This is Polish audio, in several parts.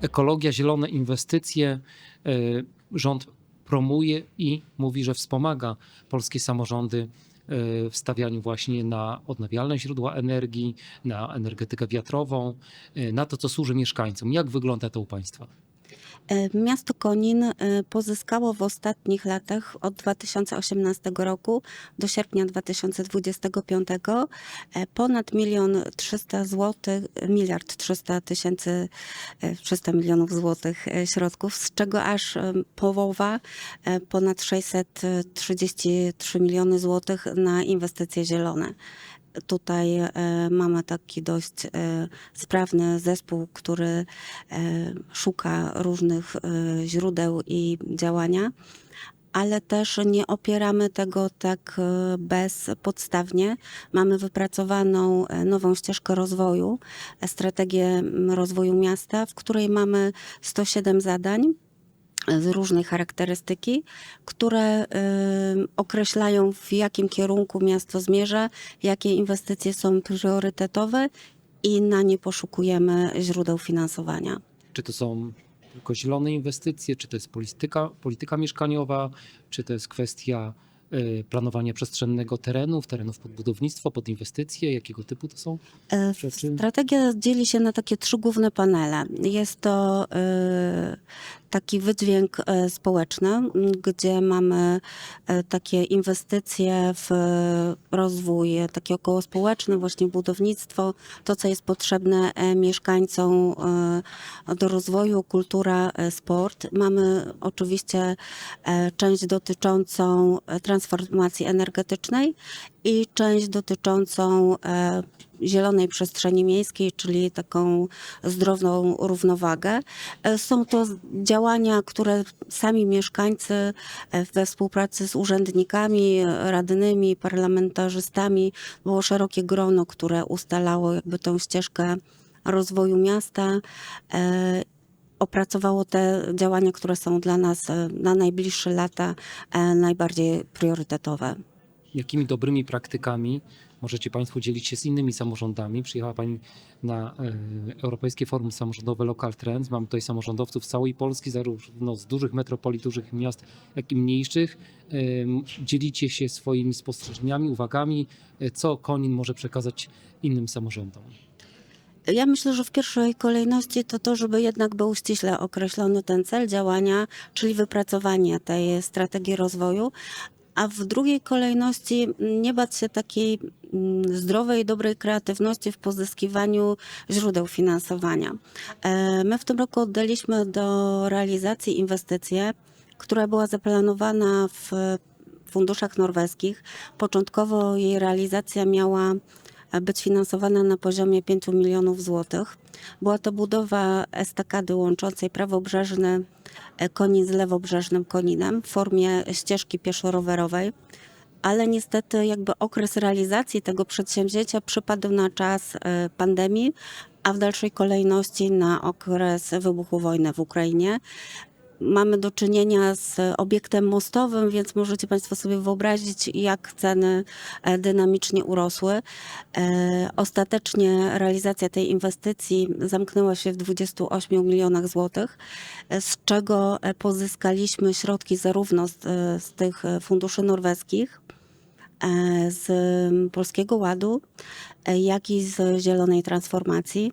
ekologia, zielone inwestycje. e, Rząd promuje i mówi, że wspomaga polskie samorządy e, w stawianiu właśnie na odnawialne źródła energii, na energetykę wiatrową, e, na to, co służy mieszkańcom. Jak wygląda to u Państwa? E, Miasto Konin e, pozyskało w ostatnich latach od 2018 roku do sierpnia 2025 e, ponad milion 300 złotych, miliard 300 tysięcy, e, 300 milionów złotych środków, z czego aż połowa, ponad 633 miliony złotych na inwestycje zielone. Tutaj e, mamy taki dość e, sprawny zespół, który e, szuka różnych źródeł i działania, ale też nie opieramy tego tak bezpodstawnie. Mamy wypracowaną nową ścieżkę rozwoju, strategię rozwoju miasta, w której mamy 107 zadań z różnej charakterystyki, które określają w jakim kierunku miasto zmierza, jakie inwestycje są priorytetowe i na nie poszukujemy źródeł finansowania. Czy to są tylko zielone inwestycje, czy to jest polityka, polityka mieszkaniowa, czy to jest kwestia planowania przestrzennego terenów, terenów pod budownictwo, pod inwestycje? Jakiego typu to są E, rzeczy? Strategia dzieli się na takie trzy główne panele. Jest to y, taki wydźwięk e, społeczny, gdzie mamy e, takie inwestycje w rozwój taki około społeczny, właśnie budownictwo, to co jest potrzebne mieszkańcom do rozwoju, kultura, sport. Mamy oczywiście część dotyczącą e, transformacji energetycznej i część dotyczącą e, zielonej przestrzeni miejskiej, czyli taką zdrową równowagę. E, Są to działania, które sami mieszkańcy e, we współpracy z urzędnikami, radnymi, parlamentarzystami, było szerokie grono, które ustalało jakby tą ścieżkę rozwoju miasta. Opracowało te działania, które są dla nas e, na najbliższe lata e, najbardziej priorytetowe. Jakimi dobrymi praktykami możecie Państwo dzielić się z innymi samorządami? Przyjechała Pani na e, Europejskie Forum Samorządowe Local Trends. Mamy tutaj samorządowców z całej Polski, zarówno z dużych metropolii, dużych miast, jak i mniejszych. Dzielicie się swoimi spostrzeżeniami, uwagami, co Konin może przekazać innym samorządom. Ja myślę, że w pierwszej kolejności to to, żeby jednak był ściśle określony ten cel działania, czyli wypracowanie tej strategii rozwoju, a w drugiej kolejności nie bać się takiej mm, zdrowej, dobrej kreatywności w pozyskiwaniu źródeł finansowania. E, My w tym roku oddaliśmy do realizacji inwestycję, która była zaplanowana w funduszach norweskich. Początkowo jej realizacja miała być finansowana na poziomie 5 milionów złotych. Była to budowa estakady łączącej prawobrzeżny e, Konin z lewobrzeżnym Koninem w formie ścieżki pieszo-rowerowej. Ale niestety jakby okres realizacji tego przedsięwzięcia przypadł na czas e, pandemii, a w dalszej kolejności na okres wybuchu wojny w Ukrainie mamy do czynienia z obiektem mostowym, więc możecie Państwo sobie wyobrazić, jak ceny e, dynamicznie urosły. E, Ostatecznie realizacja tej inwestycji zamknęła się w 28 milionach złotych, e, z czego pozyskaliśmy środki zarówno z, z tych funduszy norweskich, z mm, Polskiego Ładu, e, jak i z Zielonej Transformacji.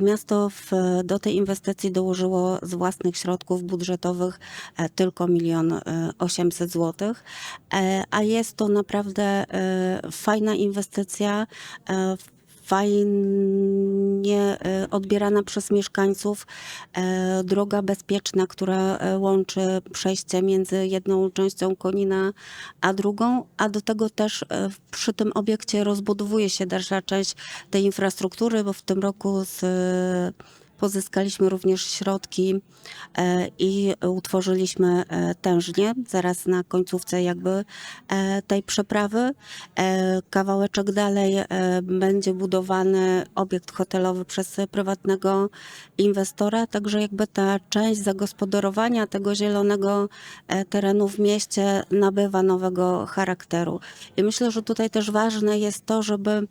Miasto w, do tej inwestycji dołożyło z własnych środków budżetowych e, tylko milion e, osiemset złotych, E, a jest to naprawdę e, fajna inwestycja, e, fajnie e, odbierana przez mieszkańców, e, droga bezpieczna, która e, łączy przejście między jedną częścią Konina a drugą, a do tego też przy tym obiekcie rozbudowuje się dalsza część tej infrastruktury, bo w tym roku z Pozyskaliśmy również środki e, i utworzyliśmy e, tężnię zaraz na końcówce jakby e, tej przeprawy. Kawałeczek dalej będzie budowany obiekt hotelowy przez prywatnego inwestora, także jakby ta część zagospodarowania tego zielonego terenu w mieście nabywa nowego charakteru. I myślę, że tutaj też ważne jest to, żeby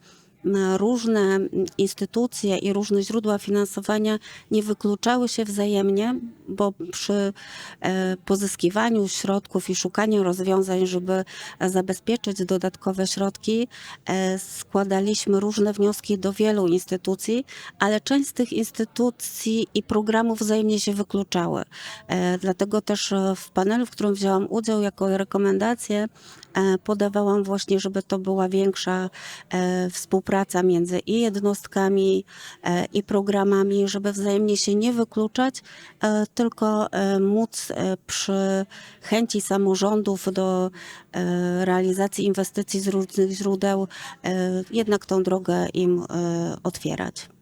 różne instytucje i różne źródła finansowania nie wykluczały się wzajemnie, bo przy e, pozyskiwaniu środków i szukaniu rozwiązań, żeby e, zabezpieczyć dodatkowe środki, e, składaliśmy różne wnioski do wielu instytucji, ale część z tych instytucji i programów wzajemnie się wykluczały. Dlatego też w panelu, w którym wzięłam udział jako rekomendację, podawałam właśnie, żeby to była większa e, współpraca między i jednostkami, e, i programami, żeby wzajemnie się nie wykluczać, e, tylko e, móc przy chęci samorządów do realizacji inwestycji z różnych źródeł jednak tą drogę im otwierać.